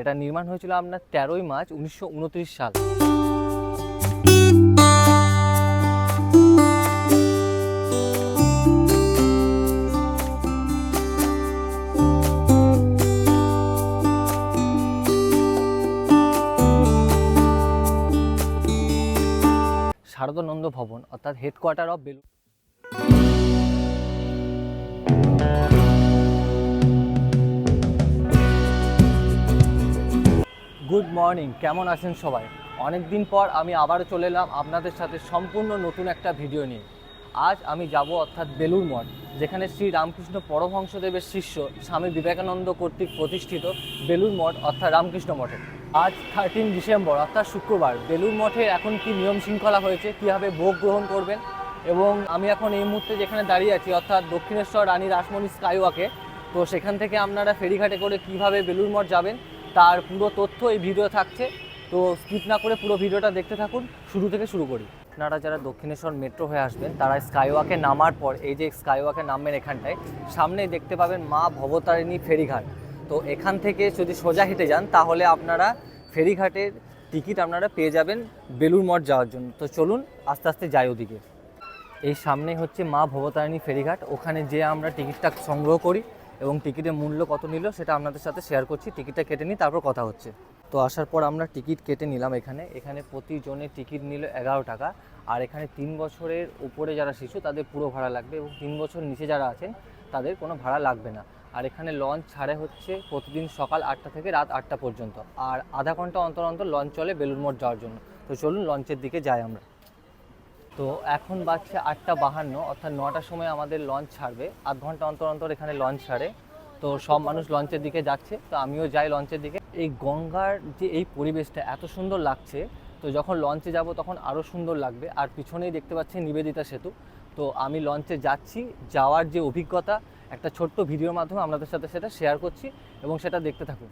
এটা নির্মাণ হয়েছিল আপনার তেরোই মার্চ উনিশশো উনত্রিশ সাল। শারদানন্দ ভবন, অর্থাৎ headquarter of Belur good morning কেমন আছেন সবাই? অনেক দিন পর আমি আবারও চলে এলাম আপনাদের সাথে সম্পূর্ণ নতুন একটা ভিডিও নিয়ে। আজ আমি যাব অর্থাৎ বেলুর মঠ, যেখানে শ্রী রামকৃষ্ণ পরমহংসদেবের শিষ্য স্বামী বিবেকানন্দ কর্তৃক প্রতিষ্ঠিত বেলুর মঠ, অর্থাৎ রামকৃষ্ণ মঠে। আজ থার্টিন ডিসেম্বর অর্থাৎ শুক্রবার বেলুর মঠে এখন কি নিয়ম শৃঙ্খলা হয়েছে, কীভাবে ভোগ গ্রহণ করবেন? এবং আমি এখন এই মুহূর্তে যেখানে দাঁড়িয়ে আছি, অর্থাৎ দক্ষিণেশ্বর রানী রাসমণি স্কাইওয়াকে তো সেখান থেকে আপনারা ফেরিঘাটে করে কীভাবে বেলুর মঠ যাবেন তার পুরো তথ্য এই ভিডিও থাকছে। তো স্কিপ না করে পুরো ভিডিওটা দেখতে থাকুন। শুরু থেকে শুরু করি। আপনারা যারা দক্ষিণেশ্বর মেট্রো হয়ে আসবেন, তারা স্কাইওয়াকে নামার পর, এই যে স্কাইওয়াকে নামবেন এখানটায়, সামনেই দেখতে পাবেন মা ভবতারিণী ফেরিঘাট। তো এখান থেকে যদি সোজা হেঁটে যান, তাহলে আপনারা ফেরিঘাটের টিকিট আপনারা পেয়ে যাবেন বেলুর মঠ যাওয়ার জন্য। তো চলুন, আস্তে আস্তে যাই ওদিকে। এই সামনে হচ্ছে মা ভবতারিণী ফেরিঘাট। ওখানে যে আমরা টিকিটটা সংগ্রহ করি। এবং টিকিটের মূল্য কত নিল সেটা আপনাদের সাথে শেয়ার করছি। টিকিটটা কেটে নিই তারপর কথা হচ্ছে। তো আসার পর আমরা টিকিট কেটে নিলাম এখানে। এখানে প্রতি জনের টিকিট নিল এগারো টাকা। আর এখানে তিন বছরের উপরে যারা শিশু, তাদের পুরো ভাড়া লাগবে এবং তিন বছর নিচে যারা আছেন, তাদের কোনো ভাড়া লাগবে না। আর এখানে লঞ্চ ছাড়ে হচ্ছে প্রতিদিন সকাল আটটা থেকে রাত আটটা পর্যন্ত। আর আধা ঘণ্টা অন্তর অন্তর লঞ্চ চলে বেলুর মঠ যাওয়ার জন্য। তো চলুন লঞ্চের দিকে যাই আমরা। তো এখন বাজছে আটটা বাহান্ন, অর্থাৎ নটার সময় আমাদের লঞ্চ ছাড়বে। আধ ঘণ্টা অন্তর অন্তর এখানে লঞ্চ ছাড়ে। তো সব মানুষ লঞ্চের দিকে যাচ্ছে। তো আমিও যাই লঞ্চের দিকে। এই গঙ্গার যে এই পরিবেশটা এত সুন্দর লাগছে, তো যখন লঞ্চে যাব তখন আরও সুন্দর লাগবে। আর পিছনেই দেখতে পাচ্ছি নিবেদিতা সেতু। তো আমি লঞ্চে যাচ্ছি। যাওয়ার যে অভিজ্ঞতা, একটা ছোট্ট ভিডিওর মাধ্যমে আপনাদের সাথে সেটা শেয়ার করছি এবং সেটা দেখতে থাকুন।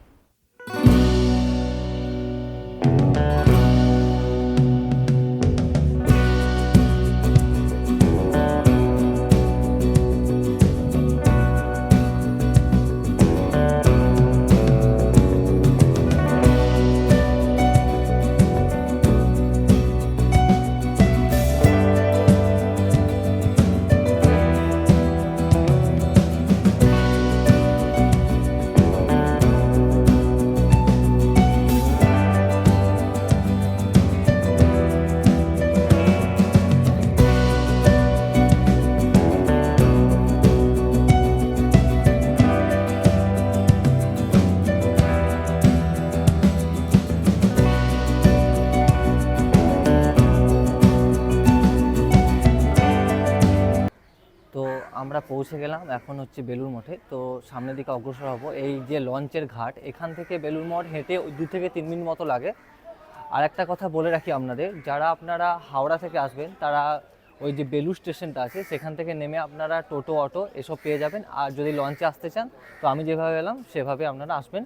আমরা পৌঁছে গেলাম, এখন হচ্ছে বেলুর মঠে। তো সামনের দিকে অগ্রসর হব। এই যে লঞ্চের ঘাট, এখান থেকে বেলুর মঠ হেঁটে দু থেকে তিন মিনিট মতো লাগে। আর একটা কথা বলে রাখি আপনাদের, যারা আপনারা হাওড়া থেকে আসবেন, তারা ওই যে বেলু স্টেশনটা আছে, সেখান থেকে নেমে আপনারা টোটো, অটো এসব পেয়ে যাবেন। আর যদি লঞ্চে আসতে চান, তো আমি যেভাবে এলাম, সেভাবে আপনারা আসবেন।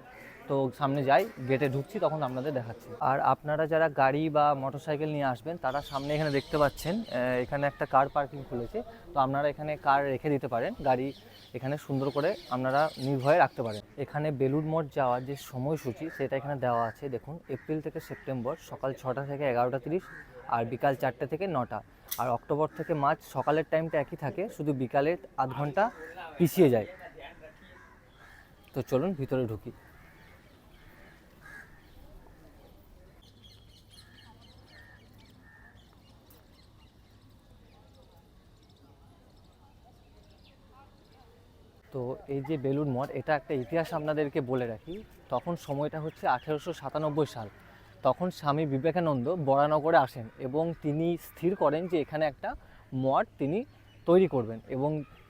তো সামনে যাই গেটে ঢুকছি, তখন আপনাদের দেখাচ্ছি। আর আপনারা যারা গাড়ি বা মোটরসাইকেল নিয়ে আসবেন, তারা সামনে এখানে দেখতে পাচ্ছেন এখানে একটা কার পার্কিং খুলেছে। তো আপনারা এখানে কার রেখে দিতে পারেন, গাড়ি এখানে সুন্দর করে আপনারা নির্ভয়ে রাখতে পারেন। এখানে বেলুড় মঠ যাওয়ার যে সময়সূচি, সেটা এখানে দেওয়া আছে। দেখুন, এপ্রিল থেকে সেপ্টেম্বর, সকাল ছটা থেকে এগারোটা তিরিশ আর বিকাল চারটে থেকে নটা। আর অক্টোবর থেকে মার্চ, সকালের টাইমটা একই থাকে, শুধু বিকালের আধ ঘণ্টা পিছিয়ে যায়। তো চলুন, ভিতরে ঢুকি। তো এই যে বেলুড় মঠ, এটা একটা ইতিহাস আপনাদেরকে বলে রাখি। তখন সময়টা হচ্ছে আঠেরোশো সাতানব্বই সাল। তখন স্বামী বিবেকানন্দ বরানগরে আসেন এবং তিনি স্থির করেন যে এখানে একটা মঠ তিনি তৈরি করবেন এবং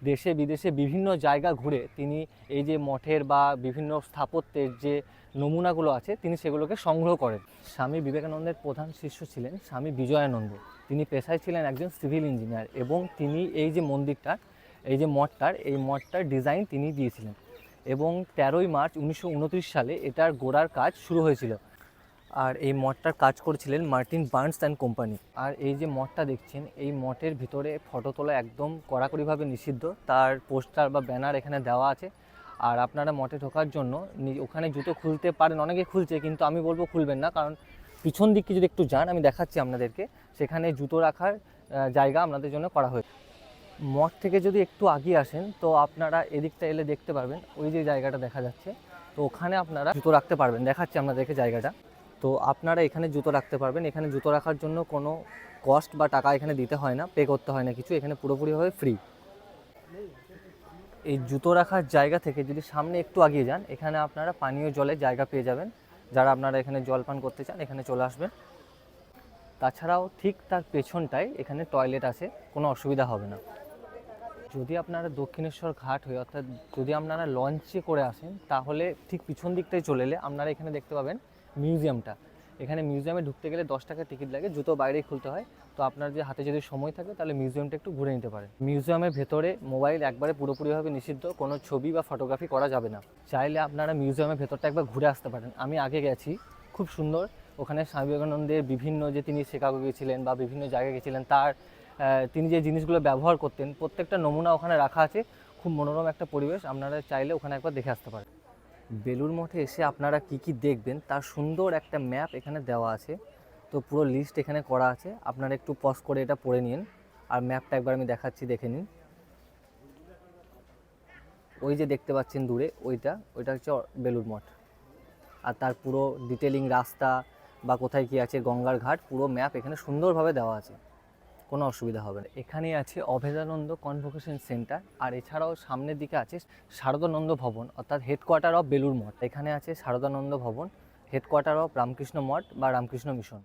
দেশে বিদেশে বিভিন্ন জায়গা ঘুরে তিনি এই যে মঠের বা বিভিন্ন স্থাপত্যের যে নমুনাগুলো আছে, তিনি সেগুলোকে সংগ্রহ করেন। স্বামী বিবেকানন্দের প্রধান শিষ্য ছিলেন স্বামী বিজয়ানন্দ। তিনি পেশায় ছিলেন একজন সিভিল ইঞ্জিনিয়ার এবং তিনি এই যে মন্দিরটা এই যে মঠটার, এই মঠটার ডিজাইন তিনি দিয়েছিলেন। এবং তেরোই মার্চ উনিশশো উনত্রিশ সালে এটার গোড়ার কাজ শুরু হয়েছিল। আর এই মঠটার কাজ করেছিলেন মার্টিন বার্নস অ্যান্ড কোম্পানি। আর এই যে মঠটা দেখছেন, এই মঠের ভিতরে ফটো তোলা একদম কড়াকড়িভাবে নিষিদ্ধ। তার পোস্টার বা ব্যানার এখানে দেওয়া আছে। আর আপনারা মঠে ঢোকার জন্য ওখানে জুতো খুলতে পারেন, অনেকে খুলছে, কিন্তু আমি বলব খুলবেন না। কারণ পিছন দিককে যদি একটু যান, আমি দেখাচ্ছি আপনাদেরকে। সেখানে জুতো রাখার জায়গা আপনাদের জন্য করা হয়েছে। মঠ থেকে যদি একটু আগিয়ে আসেন, তো আপনারা এদিকটা এলে দেখতে পারবেন। ওই যে জায়গাটা দেখা যাচ্ছে, তো ওখানে আপনারা জুতো রাখতে পারবেন। দেখাচ্ছি আপনাদেরকে জায়গাটা। তো আপনারা এখানে জুতো রাখতে পারবেন। এখানে জুতো রাখার জন্য কোনো কস্ট বা টাকা এখানে দিতে হয় না পে করতে হয় না কিছু। এখানে পুরোপুরিভাবে ফ্রি এই জুতো রাখার জায়গা থেকে যদি সামনে একটু আগিয়ে যান, এখানে আপনারা পানীয় জলের জায়গা পেয়ে যাবেন। যারা আপনারা এখানে জল পান করতে চান, এখানে চলে আসবেন। তাছাড়াও ঠিক তার পেছনটায় এখানে টয়লেট আছে, কোনো অসুবিধা হবে না। যদি আপনারা দক্ষিণেশ্বর ঘাট হয়ে, অর্থাৎ যদি আপনারা লঞ্চে করে আসেন, তাহলে ঠিক পিছন দিকটায় চলে এলে আপনারা এখানে দেখতে পাবেন মিউজিয়ামটা। এখানে মিউজিয়ামে ঢুকতে গেলে দশ টাকা টিকিট লাগে, জুতো বাইরেই খুলতে হয়। তো আপনার যে হাতে যদি সময় থাকে, তাহলে মিউজিয়ামটা একটু ঘুরে নিতে পারেন। মিউজিয়ামের ভেতরে মোবাইল একবারে পুরোপুরিভাবে নিষিদ্ধ, কোনো ছবি বা ফটোগ্রাফি করা যাবে না। চাইলে আপনারা মিউজিয়ামের ভেতরটা একবার ঘুরে আসতে পারেন। আমি আগে গেছি, খুব সুন্দর। ওখানে স্বামী বিবেকানন্দের বিভিন্ন যে তিনি শিকাগো গিয়েছিলেন বা বিভিন্ন জায়গায় গেছিলেন, তার তিনি যে জিনিসগুলো ব্যবহার করতেন, প্রত্যেকটা নমুনা ওখানে রাখা আছে। খুব মনোরম একটা পরিবেশ, আপনারা চাইলে ওখানে একবার দেখে আসতে পারেন। বেলুর মঠে এসে আপনারা কি কি দেখবেন, তার সুন্দর একটা ম্যাপ এখানে দেওয়া আছে। তো পুরো লিস্ট এখানে করা আছে। আপনারা একটু পজ করে এটা পড়ে নিন। আর ম্যাপটা একবার আমি দেখাচ্ছি, দেখে নিন। ওই যে দেখতে পাচ্ছেন দূরে, ওইটা ওইটা হচ্ছে বেলুর মঠ। আর তার পুরো ডিটেলিং রাস্তা বা কোথায় কি আছে গঙ্গার ঘাট, পুরো ম্যাপ এখানে সুন্দরভাবে দেওয়া আছে। কোনো অসুবিধা হবে না। এখানে আছে অভেদানন্দ কনভোকেশন সেন্টার আর এছাড়াও সামনের দিকে আছে শারদানন্দ ভবন, অর্থাৎ হেডকোয়ার্টার অফ বেলুর মঠ। এখানে আছে শারদানন্দ ভবন হেডকোয়ার্টার অফ রামকৃষ্ণ মঠ বা রামকৃষ্ণ মিশন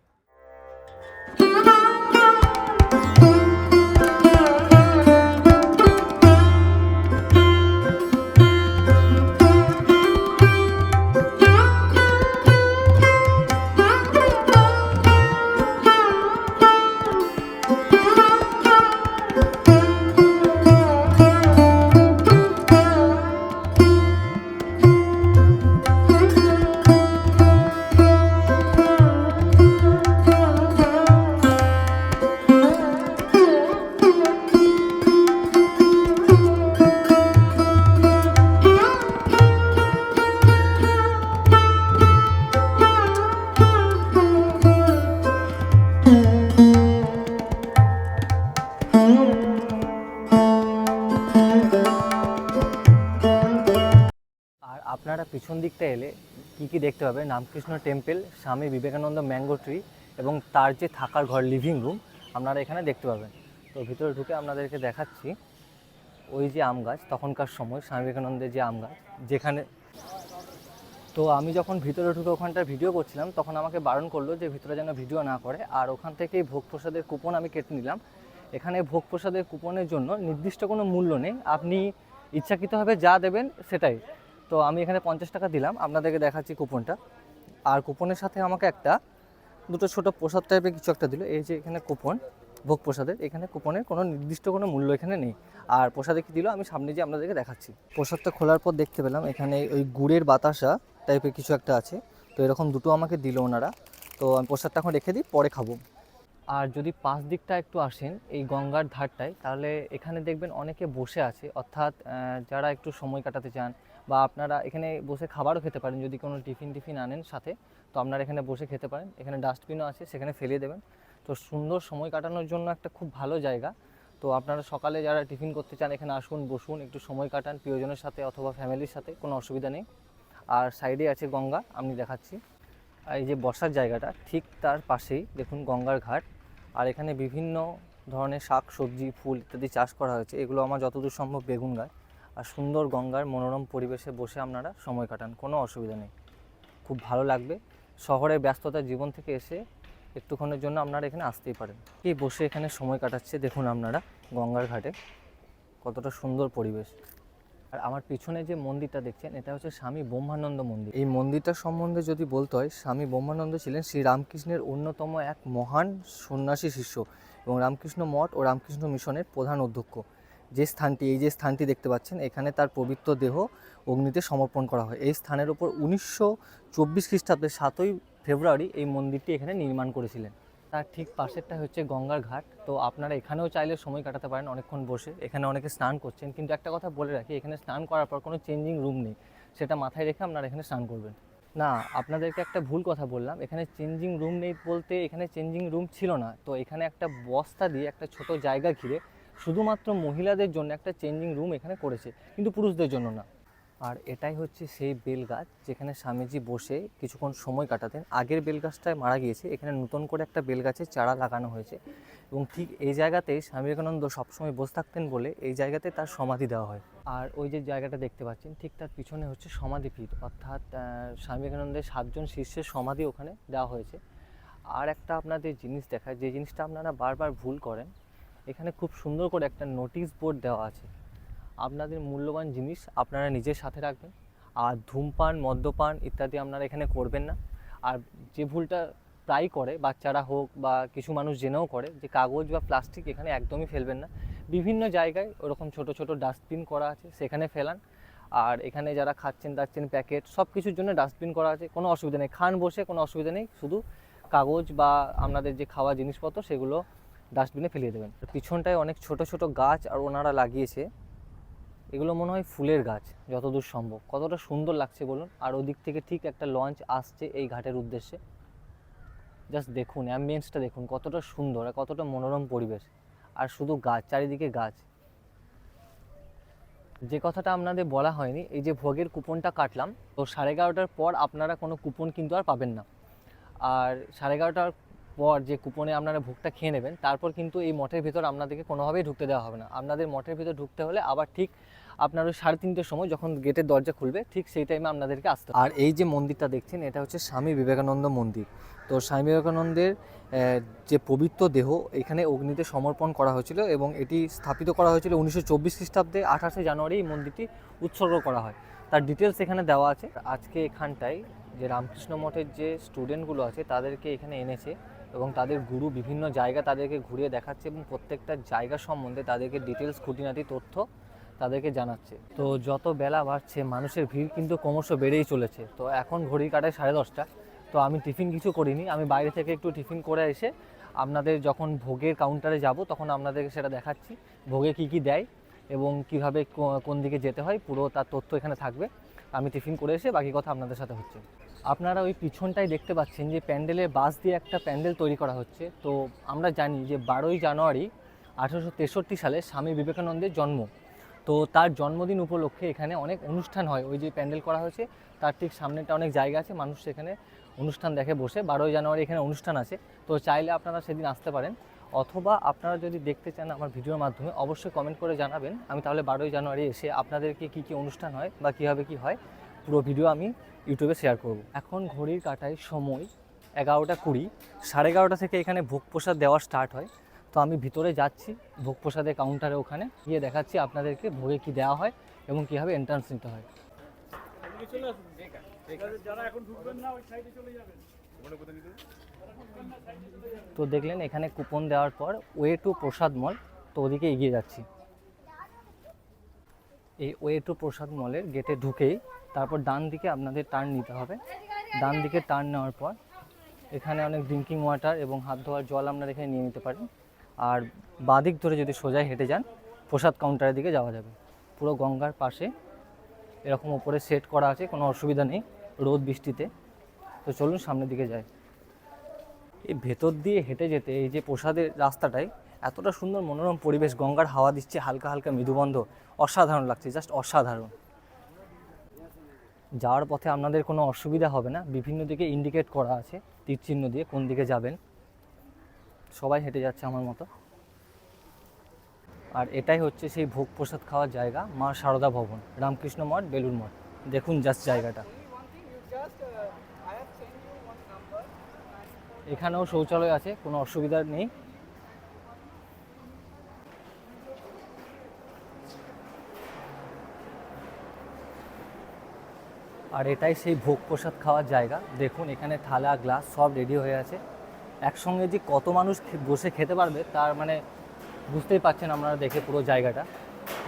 পিছন দিকটা এলে কি কি দেখতে পাবে Ramakrishna temple Swami Vivekananda mango tree এবং তার যে থাকার ঘর লিভিং রুম আপনারা এখানে দেখতে পাবেন। তো ভিতরে ঢুকে আপনাদেরকে দেখাচ্ছি ওই যে আম গাছ, তখনকার সময় স্বামী বিবেকানন্দের যে আম গাছ, যেখানে তো আমি যখন ভিতরে ঢুকে ওখানটার ভিডিও করছিলাম, তখন আমাকে বারণ করল যে ভিতরে যেন ভিডিও না করে। আর ওখান থেকেই ভোগ প্রসাদের কুপন আমি কেটে নিলাম। এখানে ভোগ প্রসাদের কুপনের জন্য নির্দিষ্ট কোনো মূল্য নেই। আপনি ইচ্ছাকৃতভাবে যা দেবেন সেটাই। তো আমি এখানে পঞ্চাশ টাকা দিলাম। আপনাদেরকে দেখাচ্ছি কুপনটা। আর কুপনের সাথে আমাকে একটা দুটো ছোট প্রসাদ টাইপের কিছু একটা দিল। এই যে এখানে কুপন, ভোগ প্রসাদের। এখানে কুপনের কোনো নির্দিষ্ট কোনো মূল্য এখানে নেই। আর প্রসাদে কি দিল? আমি সামনে যে আপনাদেরকে দেখাচ্ছি। প্রসাদটা খোলার পর দেখতে পেলাম, এখানে ওই গুড়ের বাতাসা টাইপের কিছু একটা আছে। তো এরকম দুটো আমাকে দিল ওনারা। তো আমি প্রসাদটা এখন রেখে দিই, পরে খাব। আর যদি পাশ দিকটা একটু আসেন, এই গঙ্গার ধারটায়, তাহলে এখানে দেখবেন অনেকে বসে আছে। অর্থাৎ যারা একটু সময় কাটাতে চান বা আপনারা এখানে বসে খাবারও খেতে পারেন যদি কোনো টিফিন টিফিন আনেন সাথে, তো আপনারা এখানে বসে খেতে পারেন। এখানে ডাস্টবিনও আছে, সেখানে ফেলে দেবেন। তো সুন্দর সময় কাটানোর জন্য একটা খুব ভালো জায়গা। তো আপনারা সকালে যারা টিফিন করতে চান, এখানে আসুন, বসুন, একটু সময় কাটান প্রিয়জনের সাথে অথবা ফ্যামিলির সাথে, কোনো অসুবিধা নেই। আর সাইডে আছে গঙ্গা, আমি দেখাচ্ছি। আর এই যে বসার জায়গাটা, ঠিক তার পাশেই, দেখুন গঙ্গার ঘাট। আর এখানে বিভিন্ন ধরনের শাক, সবজি, ফুল ইত্যাদি চাষ করা হয়েছে। এগুলো আমার যতদূর সম্ভব বেগুন গাছ। আর সুন্দর গঙ্গার মনোরম পরিবেশে বসে আপনারা সময় কাটান, কোনো অসুবিধা নেই। খুব ভালো লাগবে। শহরের ব্যস্ততার জীবন থেকে এসে একটুক্ষণের জন্য আপনারা এখানে আসতেই পারেন। এই বসে এখানে সময় কাটাচ্ছে, দেখুন আপনারা গঙ্গার ঘাটে কতটা সুন্দর পরিবেশ। আর আমার পিছনে যে মন্দিরটা দেখছেন, এটা হচ্ছে স্বামী ব্রহ্মানন্দ মন্দির। এই মন্দিরটা সম্বন্ধে যদি বলতে হয়, স্বামী ব্রহ্মানন্দ ছিলেন শ্রী রামকৃষ্ণের অন্যতম এক মহান সন্ন্যাসী শিষ্য এবং রামকৃষ্ণ মঠ ও রামকৃষ্ণ মিশনের প্রধান অধ্যক্ষ। যে স্থানটি, এই যে স্থানটি দেখতে পাচ্ছেন, এখানে তার পবিত্র দেহ অগ্নিতে সমর্পণ করা হয়। এই স্থানের ওপর উনিশশো চব্বিশ খ্রিস্টাব্দের সাতই ফেব্রুয়ারি এই মন্দিরটি এখানে নির্মাণ করেছিলেন। তার ঠিক পাশেরটা হচ্ছে গঙ্গার ঘাট। তো আপনারা এখানেও চাইলে সময় কাটাতে পারেন অনেকক্ষণ বসে। এখানে অনেকে স্নান করছেন, কিন্তু একটা কথা বলে রাখি, এখানে স্নান করার পর কোনো চেঞ্জিং রুম নেই। সেটা মাথায় রেখে আপনারা এখানে স্নান করবেন। না, আপনাদেরকে একটা ভুল কথা বললাম। এখানে চেঞ্জিং রুম নেই বলতে এখানে চেঞ্জিং রুম ছিল না। তো এখানে একটা বস্তা দিয়ে একটা ছোট জায়গা ঘিরে শুধুমাত্র মহিলাদের জন্য একটা চেঞ্জিং রুম এখানে করেছে, কিন্তু পুরুষদের জন্য না। আর এটাই হচ্ছে সেই বেল গাছ যেখানে স্বামীজি বসে কিছুক্ষণ সময় কাটাতেন। আগের বেল গাছটায় মারা গিয়েছে, এখানে নতুন করে একটা বেল গাছের চারা লাগানো হয়েছে এবং ঠিক এই জায়গাতে স্বামী বিবেকানন্দ সবসময় বসে থাকতেন বলে এই জায়গাতে তার সমাধি দেওয়া হয়। আর ওই যে জায়গাটা দেখতে পাচ্ছেন, ঠিক তার পিছনে হচ্ছে সমাধিপীঠ, অর্থাৎ স্বামী বিবেকানন্দের সাতজন শিষ্যের সমাধি ওখানে দেওয়া হয়েছে। আর একটা আপনাদের জিনিস দেখায়, যে জিনিসটা আপনারা বারবার ভুল করেন এখানে খুব সুন্দর করে একটা নোটিশ বোর্ড দেওয়া আছে। আপনাদের মূল্যবান জিনিস আপনারা নিজের সাথে রাখবেন। আর ধূমপান, মদ্যপান ইত্যাদি আপনারা এখানে করবেন না। আর যে ভুলটা প্রায় করে, বাচ্চারা হোক বা কিছু মানুষ জেনেও করে, যে কাগজ বা প্লাস্টিক এখানে একদমই ফেলবেন না। বিভিন্ন জায়গায় ওরকম ছোট ছোট ডাস্টবিন করা আছে, সেখানে ফেলান। আর এখানে যারা খাচ্ছেন, দাচ্ছেন প্যাকেট সব কিছুর জন্য ডাস্টবিন করা আছে, কোনো অসুবিধা নেই। খান বসে কোনো অসুবিধা নেই। শুধু কাগজ বা আপনাদের যে খাওয়া জিনিসপত্র, সেগুলো ডাস্টবিনে ফেলিয়ে দেবেন। পিছনটায় অনেক ছোট ছোট গাছ আর ওনারা লাগিয়েছে। এগুলো মনে হয় ফুলের গাছ, যতদূর সম্ভব। কতটা সুন্দর লাগছে বলুন। আর ওদিক থেকে ঠিক একটা লঞ্চ আসছে এই ঘাটের উদ্দেশ্যে। জাস্ট দেখুন অ্যাম্বিয়েন্সটা দেখুন, কতটা সুন্দর আর কতটা মনোরম পরিবেশ। আর শুধু গাছ, চারিদিকে গাছ। যে কথাটা আপনাদের বলা হয়নি, এই যে ভোগের কুপনটা কাটলাম, তো সাড়ে এগারোটার পর আপনারা কোনো কুপন কিন্তু আর পাবেন না। আর সাড়ে এগারোটার পর যে কুপনে আপনারা ভোগটা খেয়ে নেবেন, তারপর কিন্তু এই মঠের ভিতর আপনাদেরকে কোনোভাবেই ঢুকতে দেওয়া হবে না। আপনাদের মঠের ভিতর ঢুকতে হলে আবার ঠিক আপনার ওই সাড়ে তিনটের সময় যখন গেটের দরজা খুলবে, ঠিক সেই টাইমে আপনাদেরকে আসতে আর এই যে মন্দিরটা দেখছেন, এটা হচ্ছে স্বামী বিবেকানন্দ মন্দির। তো স্বামী বিবেকানন্দের যে পবিত্র দেহ, এখানে অগ্নিতে সমর্পণ করা হয়েছিল এবং এটি স্থাপিত করা হয়েছিল উনিশশো চব্বিশ খ্রিস্টাব্দে, আঠাশে জানুয়ারি এই মন্দিরটি উৎসর্গ করা হয়। তার ডিটেলস এখানে দেওয়া আছে। আজকে এখানটায় যে রামকৃষ্ণ মঠের যে স্টুডেন্টগুলো আছে, তাদেরকে এখানে এনেছে। এবং তাদের গুরু বিভিন্ন জায়গা তাদেরকে ঘুরিয়ে দেখাচ্ছে এবং প্রত্যেকটা জায়গা সম্বন্ধে তাদেরকে ডিটেলস খুঁটিনাটি, তথ্য তাদেরকে জানাচ্ছে। তো যত বেলা বাড়ছে, মানুষের ভিড় কিন্তু ক্রমশ বেড়েই চলেছে। তো এখন ঘড়ি কাটায় সাড়ে দশটা। তো আমি টিফিন কিছু করিনি। আমি বাইরে থেকে একটু টিফিন করে এসে আপনাদের যখন ভোগের কাউন্টারে যাব, তখন আপনাদেরকে সেটা দেখাচ্ছি। ভোগে কি কি দেয় এবং কীভাবে কোন দিকে যেতে হয়, পুরো তার তথ্য এখানে থাকবে। আমি টিফিন করে এসে বাকি কথা আপনাদের সাথে হচ্ছে। আপনারা ওই পিছনটাই দেখতে পাচ্ছেন যে প্যান্ডেলের বাস দিয়ে একটা প্যান্ডেল তৈরি করা হচ্ছে। তো আমরা জানি যে বারোই জানুয়ারি আঠেরোশো তেষট্টি সালে স্বামী বিবেকানন্দের জন্ম। তো তার জন্মদিন উপলক্ষে এখানে অনেক অনুষ্ঠান হয়। ওই যে প্যান্ডেল করা হয়েছে, তার ঠিক সামনেটা অনেক জায়গা আছে। মানুষ সেখানে অনুষ্ঠান দেখে বসে। বারোই জানুয়ারি এখানে অনুষ্ঠান আছে। তো চাইলে আপনারা সেদিন আসতে পারেন। অথবা আপনারা যদি দেখতে চান আমার ভিডিওর মাধ্যমে, অবশ্যই কমেন্ট করে জানাবেন। আমি তাহলে বারোই জানুয়ারি এসে আপনাদেরকে কী কী অনুষ্ঠান হয় বা কীভাবে কী হয়, পুরো ভিডিও আমি ইউটিউবে শেয়ার করব। এখন ঘড়ির কাটায় সময় এগারোটা কুড়ি, সাড়ে এগারোটা থেকে এখানে ভোগ প্রসাদ দেওয়া স্টার্ট হয়। তো আমি ভিতরে যাচ্ছি, ভোগ প্রসাদের কাউন্টারে ওখানে, গিয়ে দেখাচ্ছি আপনাদেরকে ভোগে কি দেওয়া হয় এবং কীভাবে এন্ট্রান্স নিতে হয়। যারা এখন ঢুকবেন না, ওই সাইডে চলে যাবেন। তো দেখলেন এখানে কুপন দেওয়ার পর ওয়ে টু প্রসাদ মল তো ওদিকে এগিয়ে যাচ্ছি। এই ওয়ে টু প্রসাদ মলের গেটে ঢুকেই তারপর ডান দিকে আপনাদের টার্ন নিতে হবে। ডান দিকে টার্ন নেওয়ার পর এখানে অনেক ড্রিঙ্কিং ওয়াটার এবং হাত ধোয়ার জল আপনারা এখানে নিয়ে নিতে পারেন। আর বাদিক ধরে যদি সোজাই হেঁটে যান প্রসাদ কাউন্টারের দিকে যাওয়া যাবে। পুরো গঙ্গার পাশে এরকম উপরে সেট করা আছে, কোনো অসুবিধা নেই, রোদ বৃষ্টিতে। তো চলুন সামনের দিকে যাই। এই ভেতর দিয়ে হেঁটে যেতে এই যে প্রসাদের রাস্তাটায় এতটা সুন্দর মনোরম পরিবেশ, গঙ্গার হাওয়া দিচ্ছে, হালকা হালকা মৃদুবন্ধ। অসাধারণ লাগছে জাস্ট অসাধারণ। যাওয়ার পথে আপনাদের কোনো অসুবিধা হবে না। বিভিন্ন দিকে ইন্ডিকেট করা আছে তীর চিহ্ন দিয়ে কোন দিকে যাবেন। সবাই হেঁটে যাচ্ছে আমার মতো। আর এটাই হচ্ছে সেই ভোগ প্রসাদ খাওয়ার জায়গা, মা সারদা ভবন, রামকৃষ্ণ মঠ বেলুর মঠ। দেখুন জাস্ট জায়গাটা। এখানেও শৌচালয় আছে, কোনো অসুবিধা নেই। আর এটাই সেই ভোগ প্রসাদ খাওয়ার জায়গা। দেখুন, এখানে থালা, গ্লাস সব রেডি হয়ে আছে। একসঙ্গে যে কত মানুষ বসে খেতে পারবে, তার মানে বুঝতেই পারছেন আপনারা দেখে পুরো জায়গাটা।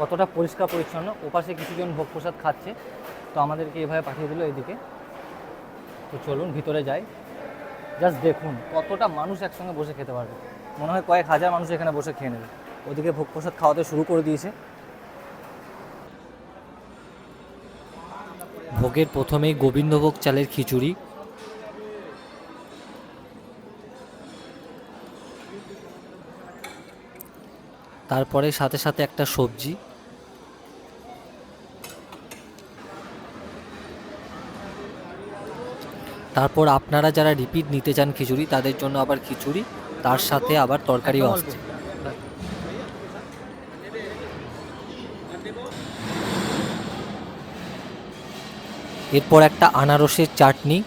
কতটা পরিষ্কার পরিচ্ছন্ন, ওপাশে কিছুজন ভোগ প্রসাদ খাচ্ছে। তো আমাদেরকে এভাবে পাঠিয়ে দিল এদিকে। তো চলুন, ভিতরে যাই। জাস্ট দেখুন কতটা মানুষ একসঙ্গে বসে খেতে পারবে। মনে হয় কয়েক হাজার মানুষ এখানে বসে খেয়ে নেবে। ওদিকে ভোগ প্রসাদ খাওয়াতে শুরু করে দিয়েছে। ভোগের প্রথমেই গোবিন্দভোগ চালের খিচুড়ি। তারপরে সাথে সাথে একটা সবজি। তারপর আপনারা যারা রিপিট নিতে চান খিচুড়ি তাদের জন্য আবার খিচুড়ি তার সাথে আবার তরকারিও আসছে। এরপর একটা আনারসের চাটনি।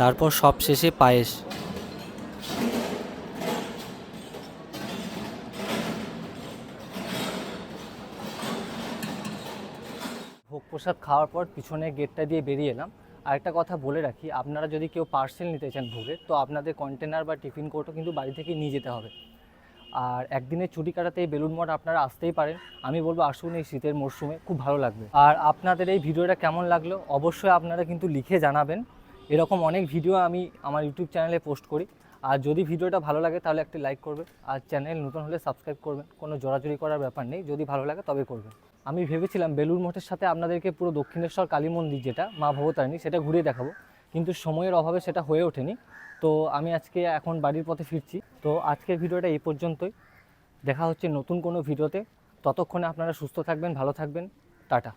তারপর সব শেষে পায়েস। প্রসাদ খাওয়ার পর পিছনে গেটটা দিয়ে বেরিয়ে এলাম। আর একটা কথা বলে রাখি, আপনারা যদি কেউ পার্সেল নিতে চান ভোগের তো আপনাদের কন্টেনার বা টিফিন কোর্টও কিন্তু বাড়ি থেকে নিয়ে যেতে হবে। আর একদিনের ছুটি কাটাতে এই বেলুন মঠ আপনারা আসতেই পারেন। আমি বলব আসুন এই শীতের মরশুমে, খুব ভালো লাগবে। আর আপনাদের এই ভিডিওটা কেমন লাগল অবশ্যই আপনারা কিন্তু লিখে জানাবেন। এরকম অনেক ভিডিও আমি আমার ইউটিউব চ্যানেলে পোস্ট করি। আর যদি ভিডিওটা ভালো লাগে তাহলে একটি লাইক করবে আর চ্যানেল নতুন হলে সাবস্ক্রাইব করবেন। কোনো জোরাজুরি করার ব্যাপার নেই। যদি ভালো লাগে তবে করবেন। আমি ভেবেছিলাম বেলুর মঠের সাথে আপনাদেরকে পুরো দক্ষিণেশ্বর কালী মন্দির যেটা, মা ভবতারিণী, সেটা ঘুরিয়ে দেখাবো। কিন্তু সময়ের অভাবে সেটা হয়ে ওঠেনি। তো আমি আজকে এখন বাড়ির পথে ফিরছি। তো আজকের ভিডিওটা এই পর্যন্তই। দেখা হচ্ছে নতুন কোনো ভিডিওতে। ততক্ষণে আপনারা সুস্থ থাকবেন, ভালো থাকবেন। টাটা।